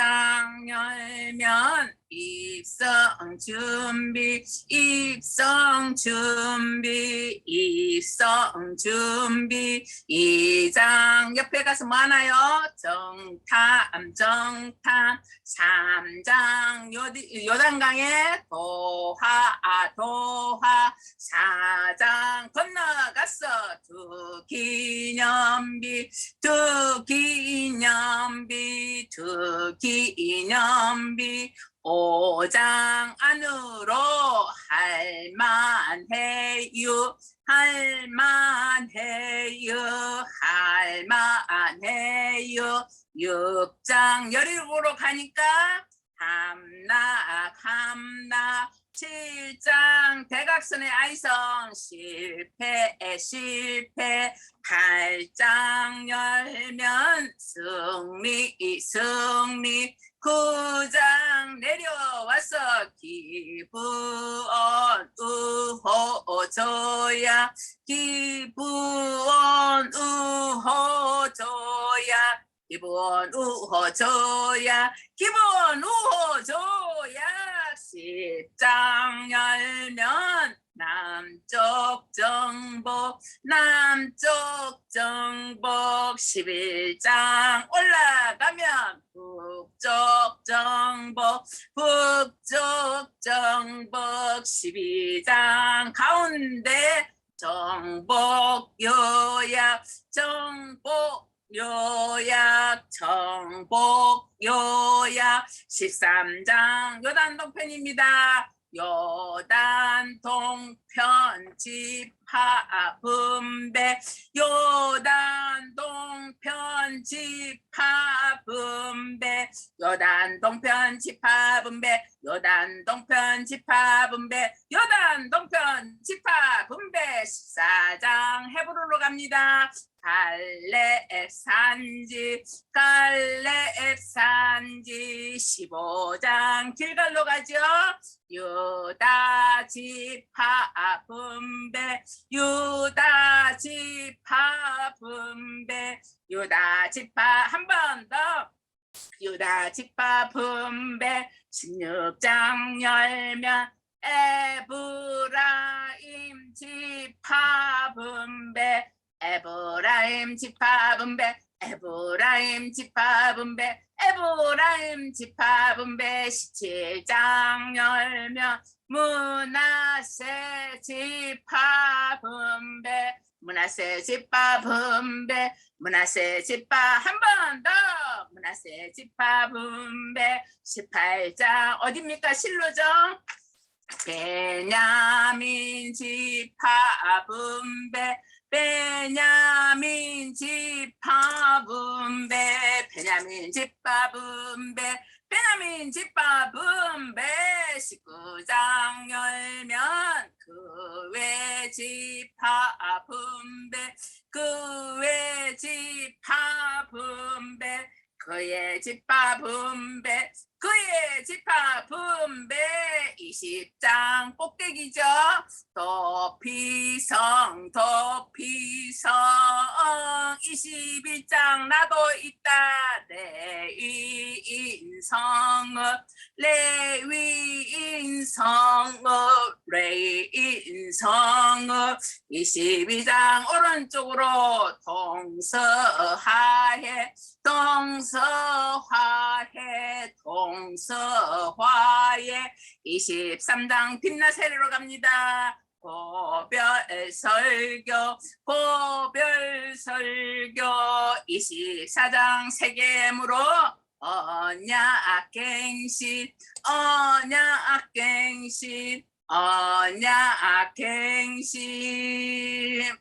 입장 열면 입성 준비 입성 준비 입성 준비. 이장 옆에 가서 뭐 하나요? 정탐 정탐. 삼장 요디- 요단강에 도하 아, 도하. 사장 기념비 두 기념비 두 기념비 오장 안으로 할만해요 할만해요 할만해요. 육장 열일으로 가니까 함락 함락 칠장 대각선의 아이성 실패 실패. 팔장 열면 승리 승리. 구장 내려와서 기부원 우호조야. 기부원 우호조야. 기부원 우호조야. 기부원 우호조야 십장 열면 남쪽 정복 남쪽 정복 11장 올라가면 북쪽 정복 북쪽 정복 12장 가운데 정복 요약 정복 요약 정복 요약. 13장 요단동편입니다. 요단동편 집합분배. 요단동편 집합분배. 요단동편 집합분배. 요단동편 집합분배. 요단동편 집합분배. 14장 헤브론으로 갑니다. 갈레 산지 갈레 산지. 15장 길갈로 가죠. 유다 지파 분배 유다 지파 분배 유다 지파 한 번 더. 유다 지파 분배 16장 열면 에브라임 지파 에브라임 지파분배 에브라임 지파분배 에브라임 지파분배. 17장 열면 문하세 지파분배 문하세 지파분배 문하세 지파 한 번 더. 문하세 지파분배. 18장 어딥니까? 실로죠? 베냐민 지파분배 베냐민 집합분배 베냐민 집합분배 베냐민 집합분배. 19장 열면 그외 집합분배 그외 집합분배 그의 집합분배 그의 집합분배. 20장 꼭대기죠. 도피성 도피성. 21장 나도 있다. 레위인성업 레위인성업 레위인성업 22장 오른쪽으로 동서하해 동서화해 동서화해 23장 빛나세리로 갑니다. 고별 설교 고별 설교 24장 세계무로 Onha a Kenshi, onha a Kenshi, onha a Kenshi.